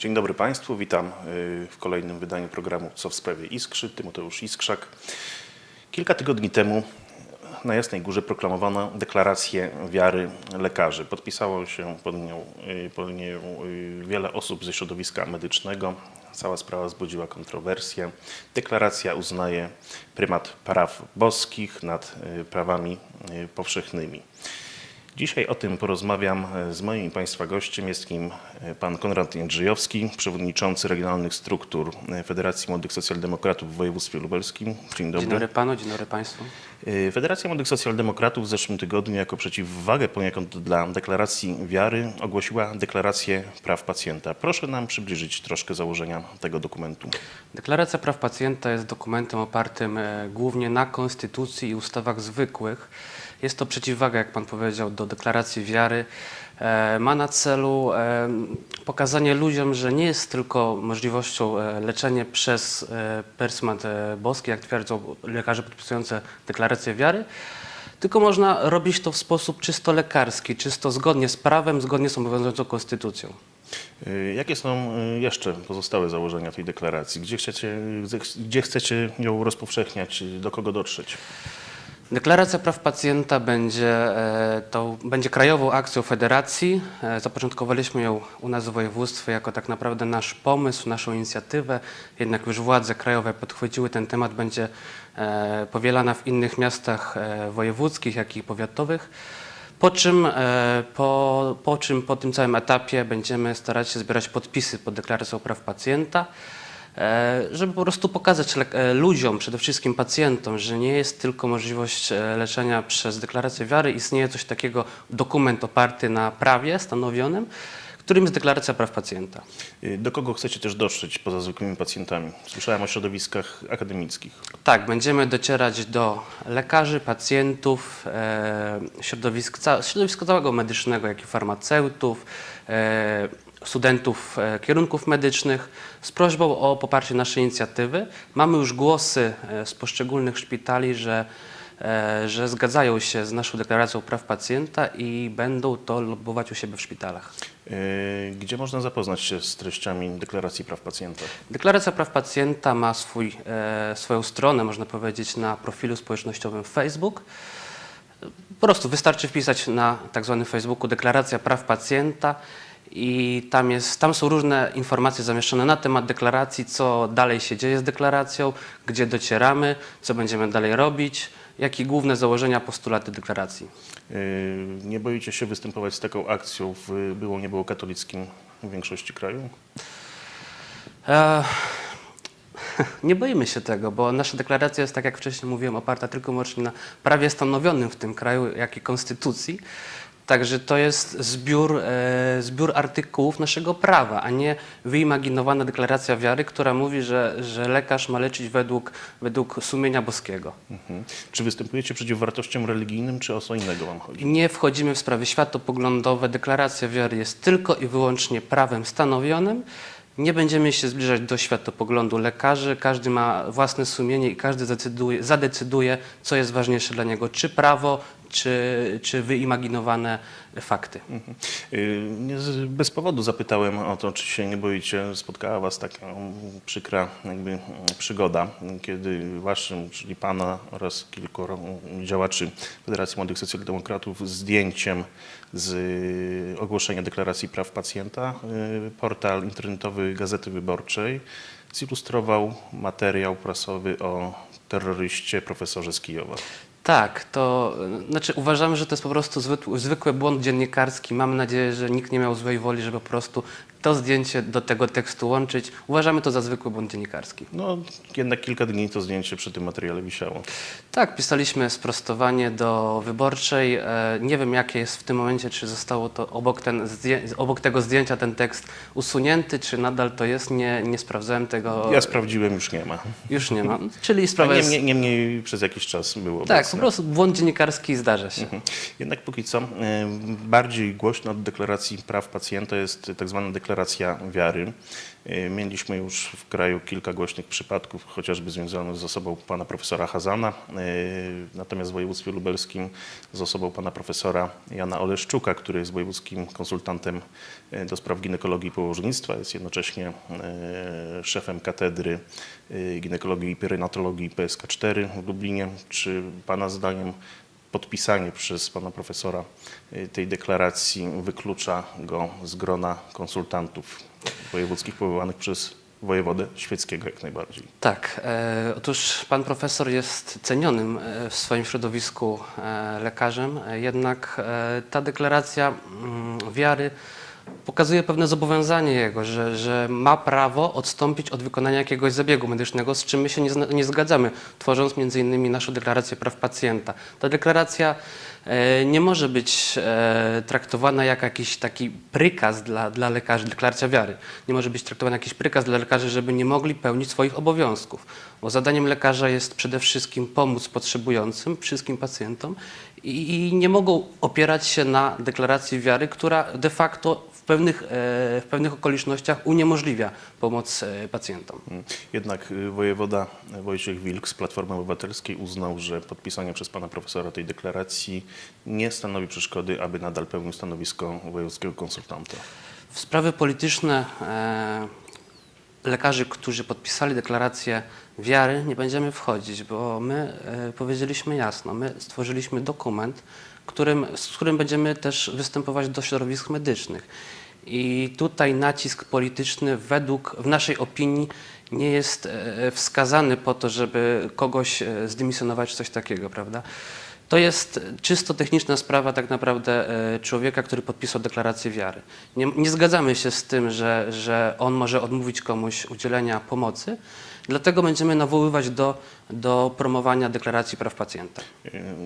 Dzień dobry Państwu, witam y, w kolejnym wydaniu programu Co w sprawie Iskrzy, Tymoteusz Iskrzak. Kilka tygodni temu na Jasnej Górze proklamowano deklarację wiary lekarzy. Podpisało się pod nią, y, pod nią y, wiele osób ze środowiska medycznego. Cała sprawa wzbudziła kontrowersję. Deklaracja uznaje prymat praw boskich nad prawami powszechnymi. Dzisiaj o tym porozmawiam e, z moim Państwa gościem. Jest nim e, pan Konrad Jędrzejowski, przewodniczący regionalnych struktur e, Federacji Młodych Socjaldemokratów w województwie lubelskim. Dzień dobry. Dzień dobry panu, dzień dobry państwu. Federacja Młodych Socjaldemokratów w zeszłym tygodniu jako przeciwwagę poniekąd dla deklaracji wiary ogłosiła deklarację praw pacjenta. Proszę nam przybliżyć troszkę założenia tego dokumentu. Deklaracja Praw Pacjenta jest dokumentem opartym głównie na konstytucji i ustawach zwykłych. Jest to przeciwwaga, jak pan powiedział, do deklaracji wiary. E, Ma na celu e, pokazanie ludziom, że nie jest tylko możliwością e, leczenie przez persmat boski, jak twierdzą lekarze podpisujące deklarację wiary, tylko można robić to w sposób czysto lekarski, czysto zgodnie z prawem, zgodnie z obowiązującą konstytucją. Jakie są jeszcze pozostałe założenia tej deklaracji? Gdzie chcecie, gdzie chcecie ją rozpowszechniać? Do kogo dotrzeć? Deklaracja Praw Pacjenta będzie, e, to, będzie krajową akcją federacji. E, Zapoczątkowaliśmy ją u nas w województwie jako tak naprawdę nasz pomysł, naszą inicjatywę. Jednak już władze krajowe podchwyciły ten temat, będzie e, powielana w innych miastach wojewódzkich, jak i powiatowych. Po czym, po, po czym po tym całym etapie będziemy starać się zbierać podpisy pod deklaracją praw pacjenta, żeby po prostu pokazać e, ludziom, przede wszystkim pacjentom, że nie jest tylko możliwość e, leczenia przez deklarację wiary, istnieje coś takiego, dokument oparty na prawie stanowionym, którym jest deklaracja praw pacjenta. E, Do kogo chcecie też dotrzeć poza zwykłymi pacjentami? Słyszałem o środowiskach akademickich. Tak, będziemy docierać do lekarzy, pacjentów, e, środowisk, ca, środowiska całego medycznego, jak i farmaceutów, e, studentów e, kierunków medycznych z prośbą o poparcie naszej inicjatywy. Mamy już głosy e, z poszczególnych szpitali, że, e, że zgadzają się z naszą deklaracją praw pacjenta i będą to lobbować u siebie w szpitalach. E, Gdzie można zapoznać się z treściami deklaracji praw pacjenta? Deklaracja Praw Pacjenta ma swój, e, swoją stronę, można powiedzieć, na profilu społecznościowym Facebook. Po prostu wystarczy wpisać na tak zwanym Facebooku Deklaracja Praw Pacjenta i tam, jest, tam są różne informacje zamieszczone na temat deklaracji, co dalej się dzieje z deklaracją, gdzie docieramy, co będziemy dalej robić, jakie główne założenia, postulaty deklaracji. E, Nie boicie się występować z taką akcją w było nie było katolickim w większości kraju? E, Nie boimy się tego, bo nasza deklaracja jest, tak jak wcześniej mówiłem, oparta tylko i wyłącznie na prawie stanowionym w tym kraju, jak i konstytucji. Także to jest zbiór, e, zbiór artykułów naszego prawa, a nie wyimaginowana deklaracja wiary, która mówi, że, że lekarz ma leczyć według, według sumienia boskiego. Mhm. Czy występujecie przeciw wartościom religijnym, czy o co innego wam chodzi? Nie wchodzimy w sprawy światopoglądowe. Deklaracja wiary jest tylko i wyłącznie prawem stanowionym. Nie będziemy się zbliżać do światopoglądu lekarzy. Każdy ma własne sumienie i każdy zadecyduje, co jest ważniejsze dla niego, czy prawo, czy, czy wyimaginowane fakty. Mhm. Y, bez powodu zapytałem o to, czy się nie boicie. Spotkała Was taka przykra jakby mm, przygoda, kiedy Waszym, czyli Pana oraz kilku działaczy Federacji Młodych Socjaldemokratów zdjęciem z y, ogłoszenia Deklaracji Praw Pacjenta y, portal internetowy Gazety Wyborczej zilustrował materiał prasowy o terroryście profesorze z Kijowa. Tak, to znaczy uważamy, że to jest po prostu zwykły, błąd dziennikarski. Mamy nadzieję, że nikt nie miał złej woli, żeby po prostu to zdjęcie do tego tekstu łączyć. Uważamy to za zwykły błąd dziennikarski. No, jednak kilka dni to zdjęcie przy tym materiale wisiało. Tak, pisaliśmy sprostowanie do wyborczej. E, Nie wiem, jakie jest w tym momencie, czy zostało to obok, ten obok tego zdjęcia ten tekst usunięty, czy nadal to jest. Nie, nie sprawdzałem tego. Ja sprawdziłem, już nie ma. Już nie ma. Czyli sprawa jest. niemniej, niemniej przez jakiś czas było Tak, po prostu błąd dziennikarski zdarza się. Mhm. Jednak póki co bardziej głośno od deklaracji praw pacjenta jest tak zwana deklaracja wiary. Y, Mieliśmy już w kraju kilka głośnych przypadków, chociażby związanych z osobą pana profesora Hazana, y, natomiast w województwie lubelskim z osobą pana profesora Jana Oleszczuka, który jest wojewódzkim konsultantem y, do spraw ginekologii i położnictwa, jest jednocześnie szefem katedry ginekologii i perynatologii PSK 4 w Lublinie. Czy pana zdaniem podpisanie przez pana profesora y, tej deklaracji wyklucza go z grona konsultantów wojewódzkich powołanych przez wojewodę świeckiego jak najbardziej. Tak, e, otóż pan profesor jest cenionym e, w swoim środowisku e, lekarzem, e, jednak ta deklaracja mm, wiary pokazuje pewne zobowiązanie jego, że, że ma prawo odstąpić od wykonania jakiegoś zabiegu medycznego, z czym my się nie, nie zgadzamy, tworząc między innymi naszą deklarację praw pacjenta. Ta deklaracja e, nie może być e, traktowana jak jakiś taki prykaz dla, dla lekarzy, deklaracja wiary. Nie może być traktowana jak jakiś prykaz dla lekarzy, żeby nie mogli pełnić swoich obowiązków. Bo zadaniem lekarza jest przede wszystkim pomóc potrzebującym, wszystkim pacjentom i, i nie mogą opierać się na deklaracji wiary, która de facto pewnych, e, w pewnych okolicznościach uniemożliwia pomoc e, pacjentom. Jednak y, wojewoda Wojciech Wilk z Platformy Obywatelskiej uznał, że podpisanie przez pana profesora tej deklaracji nie stanowi przeszkody, aby nadal pełnił stanowisko wojewódzkiego konsultanta. W sprawy polityczne e, lekarzy, którzy podpisali deklarację wiary, nie będziemy wchodzić, bo my powiedzieliśmy jasno, my stworzyliśmy dokument, którym, z którym będziemy też występować do środowisk medycznych. I tutaj nacisk polityczny według, w naszej opinii, nie jest e, wskazany po to, żeby kogoś e, zdymisjonować, coś takiego, prawda? To jest czysto techniczna sprawa tak naprawdę e, człowieka, który podpisał deklarację wiary. Nie, nie zgadzamy się z tym, że, że on może odmówić komuś udzielenia pomocy, dlatego będziemy nawoływać do, do promowania deklaracji praw pacjenta.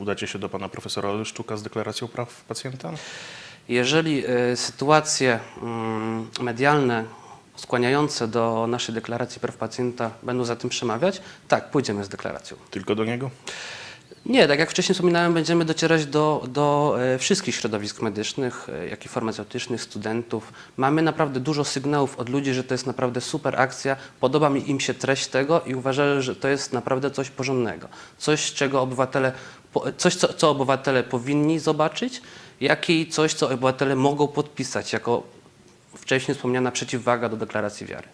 Udacie się do pana profesora Oleszczuka z deklaracją praw pacjenta? Jeżeli e, sytuacje mm, medialne skłaniające do naszej deklaracji praw pacjenta będą za tym przemawiać, tak, pójdziemy z deklaracją. Tylko do niego? Nie, tak jak wcześniej wspominałem, będziemy docierać do, do e, wszystkich środowisk medycznych, e, jak i farmaceutycznych, studentów. Mamy naprawdę dużo sygnałów od ludzi, że to jest naprawdę super akcja, podoba mi im się treść tego i uważają, że to jest naprawdę coś porządnego. Coś, czego obywatele, coś co, co obywatele powinni zobaczyć, jak i coś, co obywatele mogą podpisać jako wcześniej wspomniana przeciwwaga do deklaracji wiary.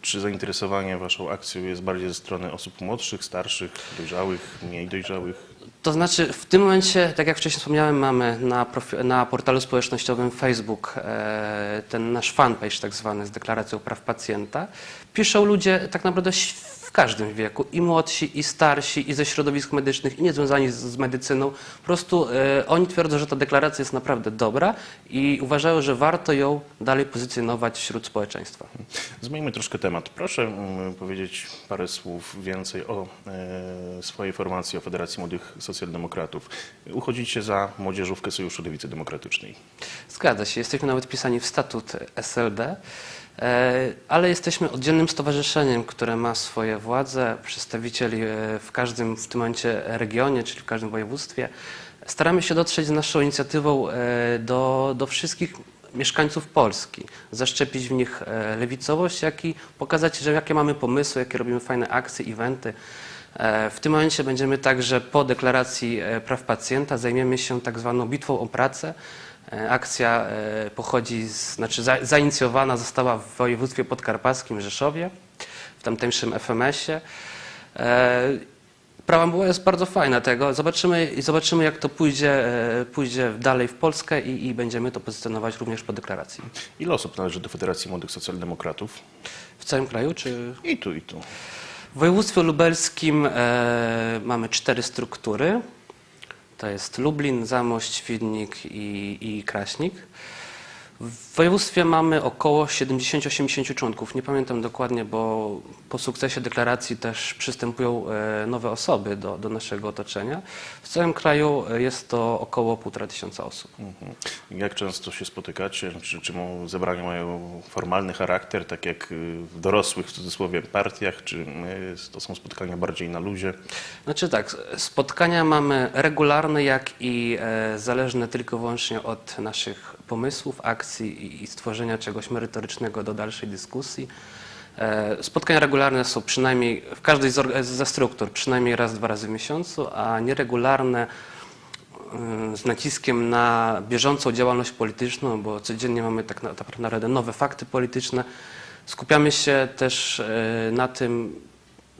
Czy zainteresowanie waszą akcją jest bardziej ze strony osób młodszych, starszych, dojrzałych, mniej dojrzałych? To znaczy, w tym momencie, tak jak wcześniej wspomniałem, mamy na, na portalu społecznościowym Facebook e, ten nasz fanpage tak zwany z deklaracją praw pacjenta. Piszą ludzie tak naprawdę w każdym wieku, i młodsi, i starsi, i ze środowisk medycznych, i niezwiązani z, z medycyną. Po prostu e, oni twierdzą, że ta deklaracja jest naprawdę dobra i uważają, że warto ją dalej pozycjonować wśród społeczeństwa. Zmieńmy troszkę temat. Proszę mm, powiedzieć parę słów więcej o e, swojej formacji, o Federacji Młodych Socjaldemokratów. Uchodzicie za Młodzieżówkę Sojuszu Lewicy Demokratycznej. Zgadza się, jesteśmy nawet wpisani w statut SLD, ale jesteśmy oddzielnym stowarzyszeniem, które ma swoje władze, przedstawicieli e, w każdym w tym momencie regionie, czyli w każdym województwie. Staramy się dotrzeć z naszą inicjatywą e, do, do wszystkich mieszkańców Polski, zaszczepić w nich e, lewicowość, jak i pokazać, że jakie mamy pomysły, jakie robimy fajne akcje, eventy. E, W tym momencie będziemy także po deklaracji e, praw pacjenta zajmiemy się tak zwaną bitwą o pracę. E, Akcja e, pochodzi, z, znaczy za, zainicjowana została w województwie podkarpackim, Rzeszowie, w tamtejszym FMS-ie. E, Preambuła jest bardzo fajna tego. Zobaczymy, zobaczymy jak to pójdzie, pójdzie dalej w Polskę i, i będziemy to pozycjonować również po deklaracji. Ile osób należy do Federacji Młodych Socjaldemokratów? W całym kraju czy I tu, i tu. W województwie lubelskim e, mamy cztery struktury. To jest Lublin, Zamość, Świdnik i, i Kraśnik. W województwie mamy około 70-80 członków. Nie pamiętam dokładnie, bo po sukcesie deklaracji też przystępują e, nowe osoby do, do naszego otoczenia. W całym kraju e, jest to około 1,5 tysiąca osób. Mhm. Jak często się spotykacie? Czy, czy zebrania mają formalny charakter, tak jak y, w dorosłych, w cudzysłowie, partiach? Czy y, to są spotkania bardziej na luzie? Znaczy tak, spotkania mamy regularne, jak i e, zależne tylko i wyłącznie od naszych pomysłów, akcji i- stworzenia czegoś merytorycznego do dalszej dyskusji. E, Spotkania regularne są przynajmniej w każdej orga- ze struktur, przynajmniej raz, dwa razy w miesiącu, a nieregularne y, z naciskiem na bieżącą działalność polityczną, bo codziennie mamy tak tak naprawdę nowe fakty polityczne. Skupiamy się też na tym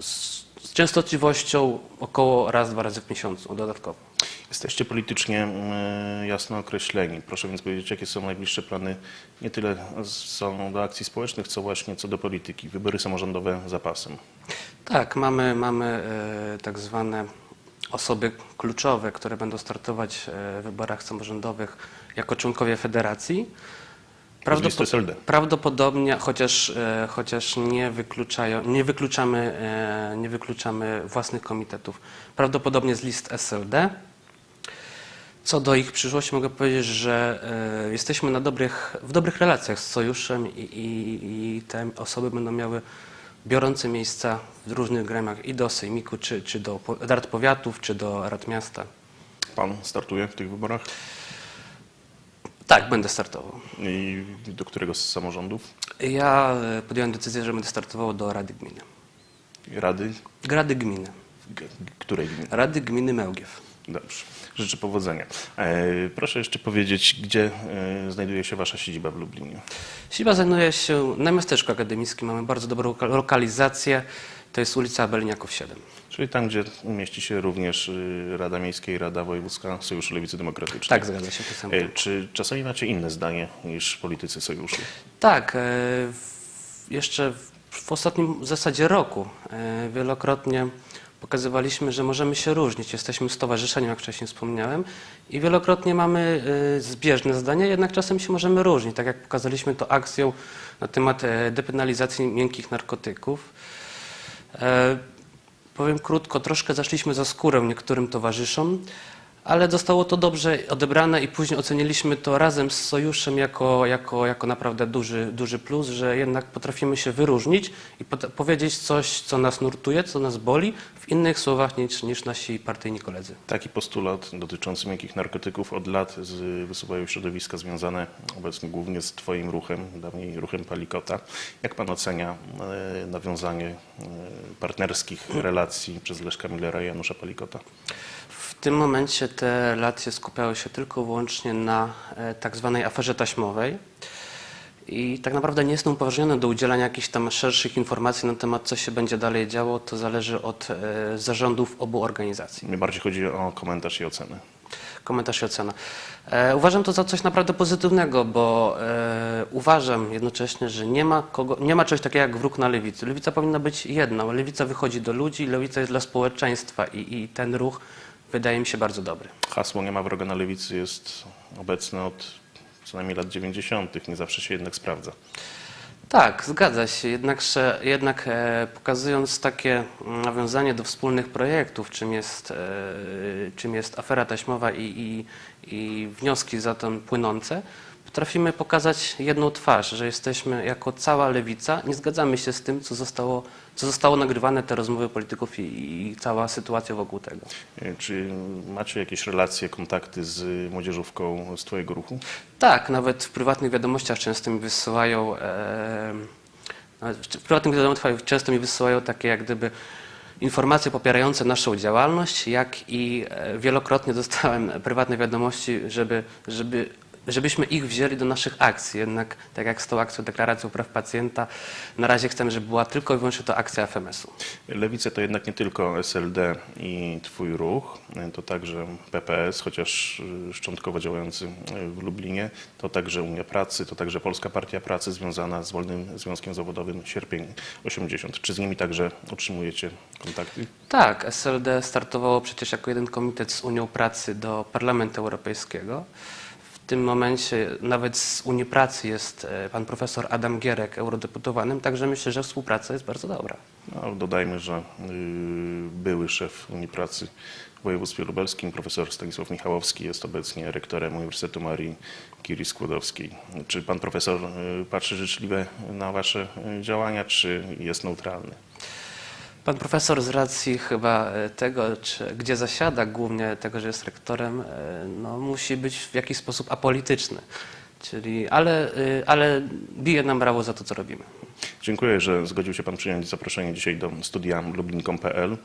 z częstotliwością około raz, dwa razy w miesiącu dodatkowo. Jesteście politycznie mm, jasno określeni. Proszę więc powiedzieć, jakie są najbliższe plany nie tyle są do akcji społecznych, co właśnie co do polityki. Wybory samorządowe za pasem. Tak, mamy, mamy e, tak zwane osoby kluczowe, które będą startować e, w wyborach samorządowych jako członkowie federacji. SLD. Prawdopodobnie, chociaż, e, chociaż nie, wykluczają, nie, wykluczamy, e, nie wykluczamy własnych komitetów, prawdopodobnie z list SLD. Co do ich przyszłości mogę powiedzieć, że e, jesteśmy na dobrych, w dobrych relacjach z sojuszem i, i, i te osoby będą miały biorące miejsca w różnych gremiach i do sejmiku, czy, czy do rad powiatów, czy do rad miasta. Pan startuje w tych wyborach Tak, będę startował. i do którego z samorządów? Ja e, podjąłem decyzję, że będę startował do Rady Gminy. Rady? Rady Gminy. G- Której gminy? Rady Gminy Mełgiew. Dobrze. Życzę powodzenia. E, proszę jeszcze powiedzieć, gdzie e, znajduje się Wasza siedziba w Lublinie? Siedziba znajduje się na miasteczku akademickim. Mamy bardzo dobrą loka- lokalizację. To jest ulica Belniaków 7. Czyli tam, gdzie mieści się również y, Rada Miejska i Rada Wojewódzka Sojuszu Lewicy Demokratycznej. Tak, zgadza się. To. E, Czy czasami macie inne zdanie niż politycy sojuszu? Tak, jeszcze w, ostatnim w zasadzie roku wielokrotnie pokazywaliśmy, że możemy się różnić. Jesteśmy stowarzyszeniem, jak wcześniej wspomniałem, i wielokrotnie mamy e, zbieżne zdania, jednak czasem się możemy różnić. Tak jak pokazaliśmy to akcją na temat e, depenalizacji miękkich narkotyków. E, Powiem krótko, troszkę zaszliśmy za skórę niektórym towarzyszom, ale zostało to dobrze odebrane i później oceniliśmy to razem z sojuszem jako, jako, jako naprawdę duży, duży plus, że jednak potrafimy się wyróżnić i powiedzieć coś, co nas nurtuje, co nas boli, w innych słowach niż, niż nasi partyjni koledzy. Taki postulat dotyczący miękkich narkotyków od lat z, wysuwają środowiska związane obecnie głównie z Twoim ruchem, dawniej ruchem Palikota. Jak Pan ocenia e, nawiązanie e, partnerskich relacji przez Leszka Millera i Janusza Palikota? W tym momencie te relacje skupiały się tylko i wyłącznie na e, tak zwanej aferze taśmowej i tak naprawdę nie jestem upoważniony do udzielania jakichś tam szerszych informacji na temat, co się będzie dalej działo. To zależy od e, zarządów obu organizacji. Mnie bardziej chodzi o komentarz i ocenę. Komentarz i ocena. E, uważam to za coś naprawdę pozytywnego, bo uważam jednocześnie, że nie ma, kogo, nie ma czegoś takiego jak wróg na lewicy. Lewica powinna być jedna. Lewica wychodzi do ludzi, lewica jest dla społeczeństwa i, i ten ruch wydaje mi się bardzo dobry. Hasło nie ma wroga na lewicy jest obecne od co najmniej lat 90. Nie zawsze się jednak sprawdza. Tak, zgadza się. Jednakże, jednak e, pokazując takie mm, nawiązanie do wspólnych projektów, czym jest, e, czym jest afera taśmowa i, i, i wnioski za tym płynące, potrafimy pokazać jedną twarz, że jesteśmy jako cała lewica, nie zgadzamy się z tym, co zostało, co zostało nagrywane, te rozmowy polityków i, i cała sytuacja wokół tego. E, Czy macie jakieś relacje, kontakty z młodzieżówką z Twojego ruchu? Tak, nawet w prywatnych wiadomościach często mi wysyłają, e, w prywatnych wiadomościach często mi wysyłają takie jak gdyby informacje popierające naszą działalność, jak i e, wielokrotnie dostałem prywatne wiadomości, żeby, żeby, żebyśmy ich wzięli do naszych akcji. Jednak tak jak z tą akcją Deklaracją Praw Pacjenta, na razie chcemy, żeby była tylko i wyłącznie to akcja FMS-u. Lewica to jednak nie tylko SLD i Twój ruch, to także PPS, chociaż y, szczątkowo działający y, w Lublinie, to także Unia Pracy, to także Polska Partia Pracy związana z Wolnym Związkiem Zawodowym Sierpień 80. Czy z nimi także utrzymujecie kontakty? Tak, SLD startowało przecież jako jeden komitet z Unią Pracy do Parlamentu Europejskiego. Tym momencie nawet z Unii Pracy jest e, pan profesor Adam Gierek, eurodeputowanym, także myślę, że współpraca jest bardzo dobra. No, dodajmy, że y, były szef Unii Pracy w województwie lubelskim, profesor Stanisław Michałowski jest obecnie rektorem Uniwersytetu Marii Curie Skłodowskiej. Czy pan profesor y, patrzy życzliwie na wasze y, działania, czy jest neutralny? Pan profesor z racji chyba e, tego, czy, gdzie zasiada, głównie tego, że jest rektorem, e, no, musi być w jakiś sposób apolityczny. Czyli, ale, y, ale bije nam brawo za to, co robimy. Dziękuję, że zgodził się Pan przyjąć zaproszenie dzisiaj do studia lublin.pl.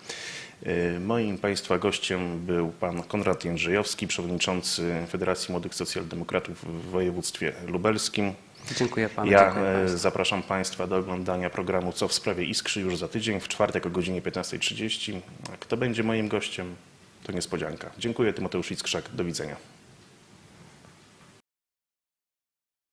Moim Państwa gościem był Pan Konrad Jędrzejowski, przewodniczący Federacji Młodych Socjaldemokratów w województwie lubelskim. Dziękuję panu. Ja dziękuję e, zapraszam Państwa do oglądania programu Co w sprawie Iskrzy już za tydzień, w czwartek o godzinie 15.30. A Kto będzie moim gościem, to niespodzianka. Dziękuję, Tymoteusz Iskrzak. Do widzenia.